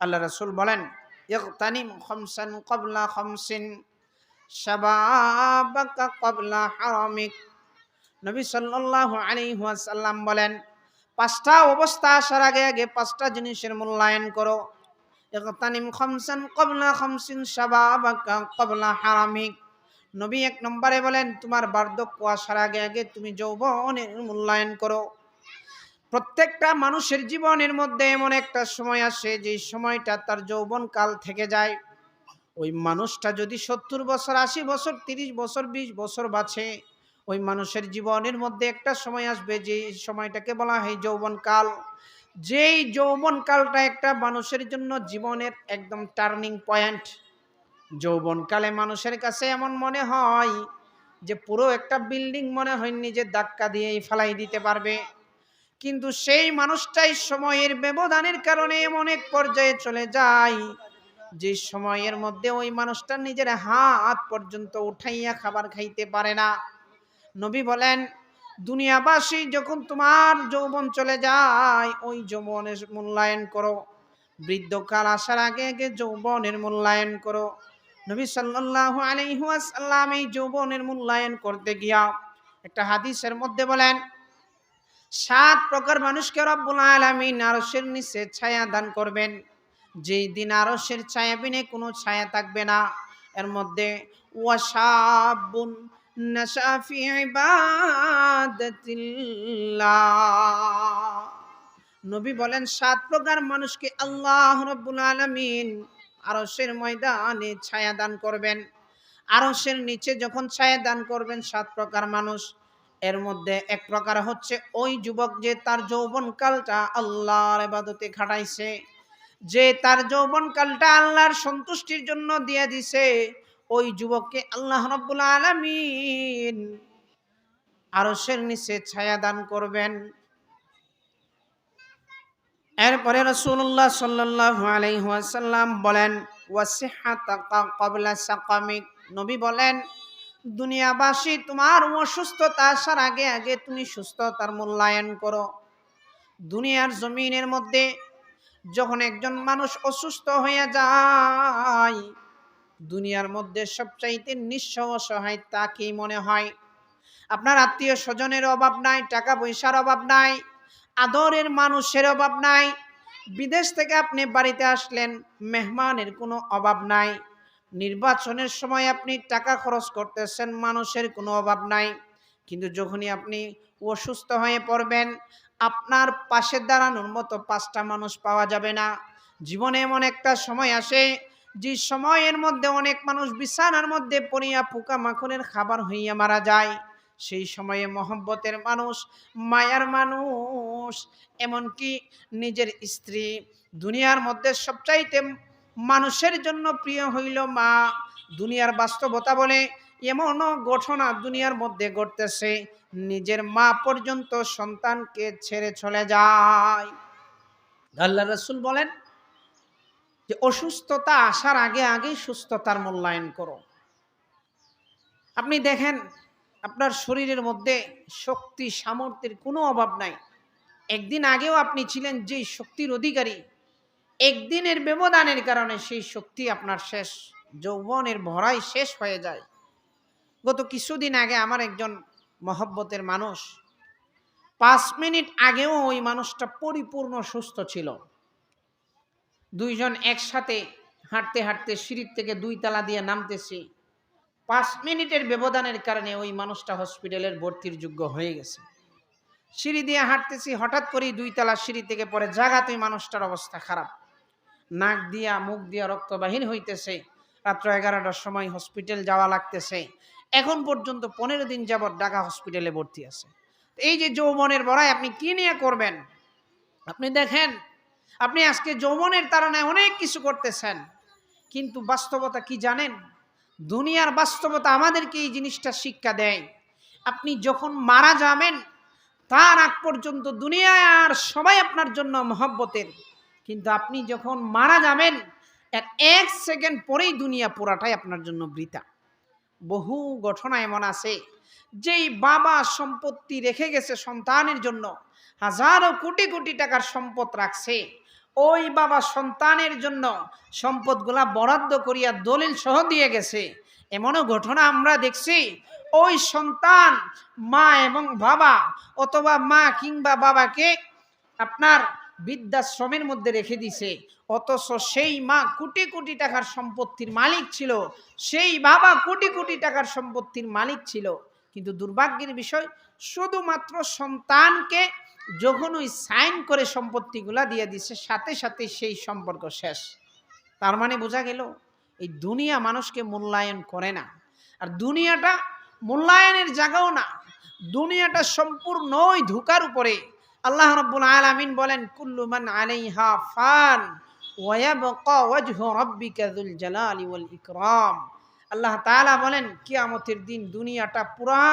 আল্লাহ রসুল বলেন ইকতানিম খমসান কবলা খমসিন, শাবাবাকা কবলা হারামিক। নবী সাল্লাল্লাহু আলাইহি ওয়াসাল্লাম বলেন, পাঁচটা অবস্থা আসার আগে আগে পাঁচটা জিনিসের মূল্যায়ন করো। ইকতানিম খমসান কবলা খমসিন, শাবাবাকা কবলা হারামিক। নবী এক নম্বরে বলেন, তোমার বার্ধক্য আসার আগে আগে তুমি যৌবনের মূল্যায়ন করো। প্রত্যেকটা মানুষের জীবনের মধ্যে এমন একটা সময় আসে যে সময়টা তার যৌবন কাল থেকে যায়। ওই মানুষটা যদি সত্তর বছর, আশি বছর, তিরিশ বছর, বিশ বছর বাঁচে, ওই মানুষের জীবনের মধ্যে একটা সময় আসবে যে সময়টাকে বলা হয় যৌবন কাল যেই যৌবন কালটা একটা মানুষের জন্য জীবনের একদম টার্নিং পয়েন্ট। যৌবনকালে মানুষের কাছে এমন মনে হয় যে পুরো একটা বিল্ডিং মনে হয় নিজের ধাক্কা দিয়েই ফেলাই দিতে পারবে। কিন্তু সেই মানুষটাই সময়ের ব্যবধানের কারণে এমন এক পর্যায়ে চলে যায়, যে সময়ের মধ্যে ওই মানুষটা নিজের হাত পর্যন্ত উঠাইয়া খাবার খাইতে পারে না। নবী বলেন, দুনিয়াবাসী যখন তোমার যৌবন চলে যায়, ওই যৌবনের মূল্যায়ন করো। বৃদ্ধকাল আসার আগে আগে যৌবনের মূল্যায়ন করো। নবী সাল্লাল্লাহু আলাইহি ওয়াসাল্লাম এই যৌবনের মূল্যায়ন করতে গিয়া একটা হাদিসের মধ্যে বলেন সাত প্রকার মানুষকে রব্বুল আলামিন আরসের নিচে ছায়া দান করবেন। যেই দিন আরশের ছায়া বিনে কোনো ছায়া থাকবে না। এর মধ্যে ইবাদাতিল্লাহ। নবী বলেন, সাত প্রকার মানুষকে আল্লাহ রব্বুল আলামিন আরশের ময়দানে ছায়া দান করবেন। আরশের নিচে যখন ছায়া দান করবেন, সাত প্রকার মানুষ এর মধ্যে এক প্রকার হচ্ছে, ওই যুবক যে তার যৌবনকালটা আল্লাহর এবাদতে খাটাইছে, যে তার যৌবনকালটা আল্লাহর সন্তুষ্টির জন্য দিয়ে দিছে, ওই যুবককে আল্লাহ রব্বুল আলামিন আরশের নিচে ছায়া দান করবেন। এরপরে রসুল্লাহ সাল্লাহ আলাইহাসাল্লাম বলেন, ওয়াসিহাতাকা কবলা সাকামিক। নবী বলেন দুনিয়াবাসী, তোমার অসুস্থতা আসার আগে আগে তুমি সুস্থতার মূল্যায়ন করো। দুনিয়ার জমিনের মধ্যে যখন একজন মানুষ অসুস্থ হয়ে যায়, দুনিয়ার মধ্যে সবচাইতে নিঃস্ব অসহায় তাকেই মনে হয়। আপনার আত্মীয় স্বজনের অভাব নাই, টাকা পয়সার অভাব নাই, আদরের মানুষের অভাব নাই। বিদেশ থেকে আপনি বাড়িতে আসলেন, মেহমানের কোনো অভাব নাই। নির্বাচনের সময় আপনি টাকা খরচ করতেছেন, মানুষের কোনো অভাব নাই। কিন্তু যখনই আপনি অসুস্থ হয়ে পড়বেন, আপনার পাশে দাঁড়ানোর মতো পাঁচটা মানুষ পাওয়া যাবে না। জীবনে এমন একটা সময় আসে, যে সময়ের মধ্যে অনেক মানুষ বিছানার মধ্যে পড়িয়া পোকা মাখনের খাবার হইয়া মারা যায়। সেই সময়ে মহব্বতের মানুষ, মায়ার মানুষ, এমনকি নিজের স্ত্রী, দুনিয়ার মধ্যে সবচাইতে মানুষের জন্য প্রিয় হইল মা। দুনিয়ার বাস্তবতা বলে এমনও ঘটনা দুনিয়ার মধ্যে ঘটতেছে। নিজের মা পর্যন্ত সন্তানকে ছেড়ে চলে যায়। আল্লাহ রসুল বলেন যে, অসুস্থতা আসার আগে আগেই সুস্থতার মূল্যায়ন করো। আপনি দেখেন, আপনার শরীরের মধ্যে শক্তি, সামর্থ্যের কোনো অভাব নাই। একদিন আগেও আপনি ছিলেন যেই শক্তির অধিকারী একদিনের ব্যবধানের কারণে সেই শক্তি আপনার শেষ, যৌবনের ভরাই শেষ হয়ে যায়। গত কিছুদিন আগে আমার একজন মহব্বতের মানুষ পাঁচ মিনিট আগেও ওই মানুষটা পরিপূর্ণ সুস্থ ছিল। দুইজন একসাথে হাঁটতে হাঁটতে সিঁড়ির থেকে দুই তালা দিয়ে নামতেছি। পাঁচ মিনিটের ব্যবধানের কারণে ওই মানুষটা হসপিটালের ভর্তির যোগ্য হয়ে গেছে। সিঁড়ি দিয়ে হাঁটতেছি, হঠাৎ করেই দুই তালা সিঁড়ি থেকে পরে জাগাতেই মানুষটার অবস্থা খারাপ। নাক দিয়া, মুখ দিয়া রক্ত বাহির হইতেছে। রাত্র এগারোটার সময় হসপিটাল যাওয়া লাগতেছে। এখন পর্যন্ত পনেরো দিন যাবৎ ঢাকা হসপিটালে ভর্তি আছে। এই যে যৌবনের বড়াই আপনি কি নিয়ে করবেন? আপনি দেখেন, আপনি আজকে যৌবনের তারণায় অনেক কিছু করতেছেন। কিন্তু বাস্তবতা কি জানেন? দুনিয়ার বাস্তবতা আমাদেরকে এই জিনিসটা শিক্ষা দেয়। আপনি যখন মারা যাবেন, তার আগ পর্যন্ত দুনিয়ায় আর সবাই আপনার জন্য মহব্বতের। কিন্তু আপনি যখন মারা যাবেন, এক সেকেন্ড পরেই দুনিয়া পুরাটাই আপনার জন্য বৃতা বহু ঘটনা এমন আছে, যেই বাবা সম্পত্তি রেখে গেছে সন্তানের জন্য, হাজারো কোটি কোটি টাকার সম্পদ রাখছে। ওই বাবা সন্তানের জন্য সম্পদগুলা বরাদ্দ করিয়া দলিল সহ দিয়ে গেছে। এমনও ঘটনা আমরা দেখছি, ওই সন্তান মা এবং বাবা অথবা মা কিংবা বাবাকে আপনার বৃদ্ধাশ্রমের মধ্যে রেখে দিছে। অথচ সেই মা কোটি কোটি টাকার সম্পত্তির মালিক ছিল। সেই বাবা কোটি কোটি টাকার সম্পত্তির মালিক ছিল। কিন্তু দুর্ভাগ্যের বিষয়, শুধুমাত্র সন্তানকে যখন ওই সাইন করে সম্পত্তিগুলা দিয়ে দিছে, সাথে সাথে সেই সম্পর্ক শেষ। তার মানে বোঝা গেল, এই দুনিয়া মানুষকে মূল্যায়ন করে না। আর দুনিয়াটা মূল্যায়নের জায়গাও না। দুনিয়াটা সম্পূর্ণই ধোকার উপরে। আল্লাহ রব্বুল আলামিন বলেন, কুল্লু মান আলাইহা ফান, ওয়ায়াবকা ওয়াজহু রাব্বিকা যুল জালালি ওয়াল ইকরাম। আল্লাহ তাআলা বলেন, কিয়ামতের দিন দুনিয়াটা পুরা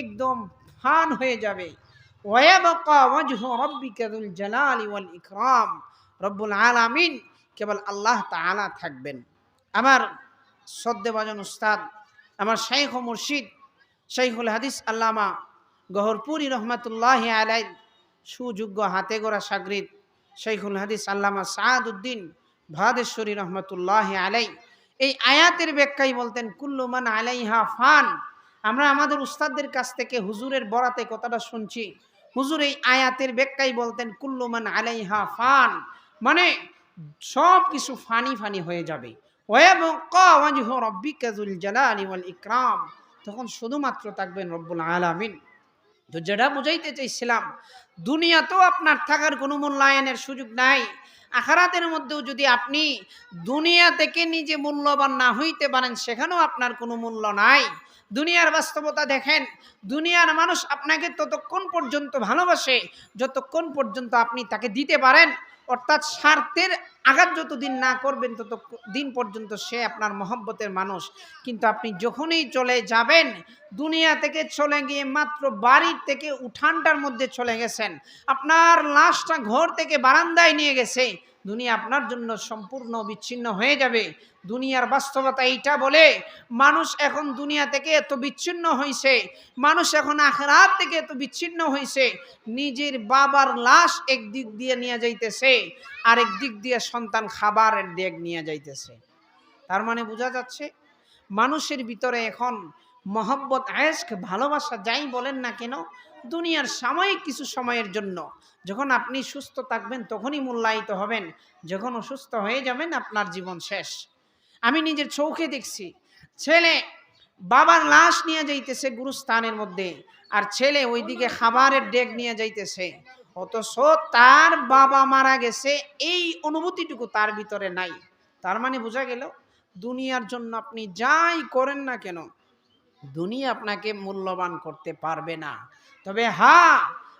একদম ফান হয়ে যাবে। ওয়ায়াবকা ওয়াজহু রাব্বিকা যুল জালালি ওয়াল ইকরাম। রব্বুল আলামিন কেবল আল্লাহ তাআলা থাকবেন। আমার সদ্দেবাজন উস্তাদ, আমার শাইখ ও মুর্শিদ, শাইখুল হাদিস আল্লামা গহরপুরি রহমতুল্লাহ আলাই সুযোগ্য হাতে গোড়া সাগরিদ শাইখুল হাদিস আল্লামা সাদ উদ্দিন ভাদেশ্বরী রহমতুল্লাহ আলাই এই আয়াতের ব্যাখ্যাই বলতেন কুল্লুমান আলাইহা ফান। আমরা আমাদের উস্তাদদের কাছ থেকে হুজুরের বরাতে কথাটা শুনছি। হুজুর এই আয়াতের ব্যাখ্যাই বলতেন কুল্লুমান আলাইহা ফান। মানে সব কিছু ফানি ফানি হয়ে যাবে। ওয়াবকা ওয়াজহু রাব্বিকা যুল জালালি ওয়াল ইকরাম। তখন শুধুমাত্র থাকবেন রব্বুল আলামিন। তো যেটা বুঝাইতে চাইছিলাম, দুনিয়াতেও আপনার থাকার কোনো মূল্যায়নের সুযোগ নাই। আখারাতের মধ্যেও যদি আপনি দুনিয়া থেকে নিজে মূল্যবান না হইতে পারেন, সেখানেও আপনার কোনো মূল্য নাই। দুনিয়ার বাস্তবতা দেখেন, দুনিয়ার মানুষ আপনাকে ততক্ষণ পর্যন্ত ভালোবাসে, যতক্ষণ পর্যন্ত আপনি তাকে দিতে পারেন। অর্থাৎ স্বার্থের আঘাত যতদিন না করবেন তত দিন পর্যন্ত সে আপনার মহব্বতের মানুষ। কিন্তু আপনি যখনই চলে যাবেন, দুনিয়া থেকে চলে গিয়ে মাত্র বাড়ির থেকে উঠানটার মধ্যে চলে গেছেন। আপনার লাশটা ঘর থেকে বারান্দায় নিয়ে গেছে। দুনিয়া আপনার জন্য সম্পূর্ণ বিচ্ছিন্ন হয়ে যাবে। দুনিয়ার বাস্তবতা এইটা বলে, মানুষ এখন দুনিয়া থেকে এত বিচ্ছিন্ন হয়েছে মানুষ এখন আখরাত থেকে এত বিচ্ছিন্ন হয়েছে নিজের বাবার লাশ একদিক দিয়ে নিয়ে যাইতেছে, আরেক দিক দিয়ে সন্তান খাবারের ডেগ নিয়ে যাইতেছে। তার মানে বোঝা যাচ্ছে, মানুষের ভিতরে এখন মহব্বত আয়েস্ক ভালোবাসা যাই বলেন না কেন, দুনিয়ার সাময়িক কিছু সময়ের জন্য, যখন আপনি সুস্থ থাকবেন তখনই মূল্যায়িত হবেন, যখন অসুস্থ হয়ে যাবেন আপনার জীবন শেষ। আমি নিজের চৌখে দেখছি। ছেলে বাবার লাশ নিয়ে যাইতেছে গুরুস্থানের মধ্যে আর ছেলে ওইদিকে খাবারের ডেক নিয়ে যাইতেছে। অথচ তার বাবা মারা গেছে, এই অনুভূতিটুকু তার ভিতরে নাই। তার মানে বোঝা গেল, দুনিয়ার জন্য আপনি যাই করেন না কেন, দুনিয়া আপনাকে মূল্যবান করতে পারবে না। তবে হ্যাঁ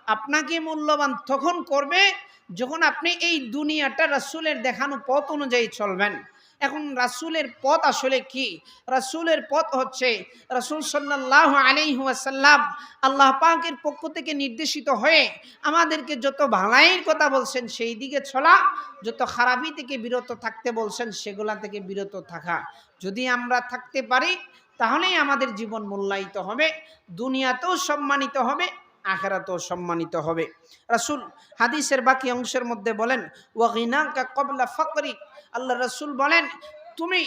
আপনাকে মূল্যবান তখন করবে যখন আপনি এই দুনিয়াটা রাসুলের দেখানো পথ অনুযায়ী চলবেন। এখন রাসুলের পথ আসলে কি? রাসুলের পথ হচ্ছে রাসুল সাল্লাহ আলিহাসাল্লাম আল্লাহ পাকের পক্ষ থেকে নির্দেশিত হয়ে আমাদেরকে যত ভালাইয়ের কথা বলছেন, সেই দিকে চলা যত খারাপি থেকে বিরত থাকতে বলছেন, সেগুলা থেকে বিরত থাকা। যদি আমরা থাকতে পারি, তাহলেই আমাদের জীবন মূল্যায়িত হবে, দুনিয়াতেও সম্মানিত হবে আখেরাতেও সম্মানিত হবে। রাসুল হাদিসের বাকি অংশের মধ্যে বলেন, ওয়াগিনাকা কবলা ফকরিক। আল্লাহ রাসুল বলেন, তুমি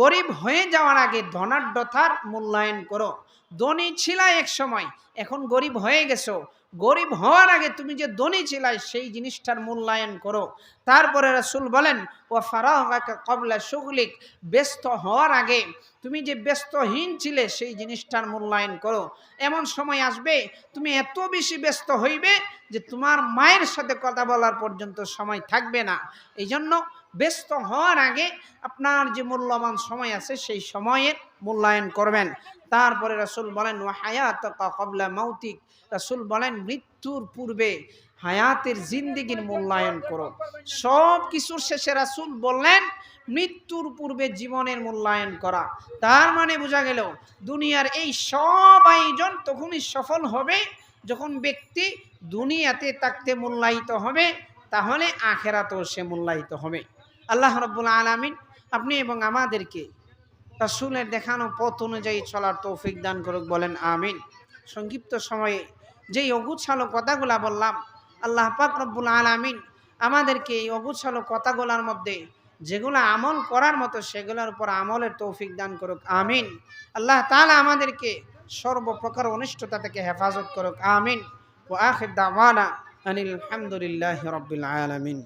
গরিব হয়ে যাওয়ার আগে ধনাঢ্যথার মূল্যায়ন করো। ধনী ছিলা এক সময়, এখন গরিব হয়ে গেছো। গরিব হওয়ার আগে তুমি যে ধনী ছিলাই সেই জিনিসটার মূল্যায়ন করো। তারপরে রাসুল বলেন ও ফারাহাকা কবলা সুগলিক ব্যস্ত হওয়ার আগে তুমি যে ব্যস্তহীন ছিলে সেই জিনিসটার মূল্যায়ন করো। এমন সময় আসবে, তুমি এত বেশি ব্যস্ত হইবে যে তোমার মায়ের সাথে কথা বলার পর্যন্ত সময় থাকবে না। এই জন্য ব্যস্ত হওয়ার আগে আপনার যে মূল্যবান সময় আছে সেই সময়ের মূল্যায়ন করবেন। তারপরে রাসুল বলেন হায়াত কবলা মৌতিক রাসুল বলেন, মৃত্যুর পূর্বে হায়াতের জিন্দিগির মূল্যায়ন করো। সব কিছুর শেষে রাসুল বললেন, মৃত্যুর পূর্বে জীবনের মূল্যায়ন করা। তার মানে বোঝা গেল, দুনিয়ার এই সব আয়োজন তখনই সফল হবে যখন ব্যক্তি দুনিয়াতে থাকতে মূল্যায়িত হবে, তাহলে আখেরাতেও সে মূল্যায়িত হবে। আল্লাহ রব্বুল আলমিন আপনি এবং আমাদেরকে রাসুলের দেখানো পথ অনুযায়ী চলার তৌফিক দান করুক, বলেন আমিন। সংক্ষিপ্ত সময়ে যেই অগুচ্ছালো কথাগুলা বললাম, আল্লাহ পাক রব্বুল আলমিন আমাদেরকে এই অগুছালো কথাগুলোর মধ্যে যেগুলো আমল করার মতো সেগুলোর উপর আমলের তৌফিক দান করুক, আমিন। আল্লাহ তাআলা আমাদেরকে সর্বপ্রকার অনিষ্টতা থেকে হেফাজত করুক, আমিন। ও আখির দাওয়ানা আনিল হামদুলিল্লাহি রাব্বিল আলামিন।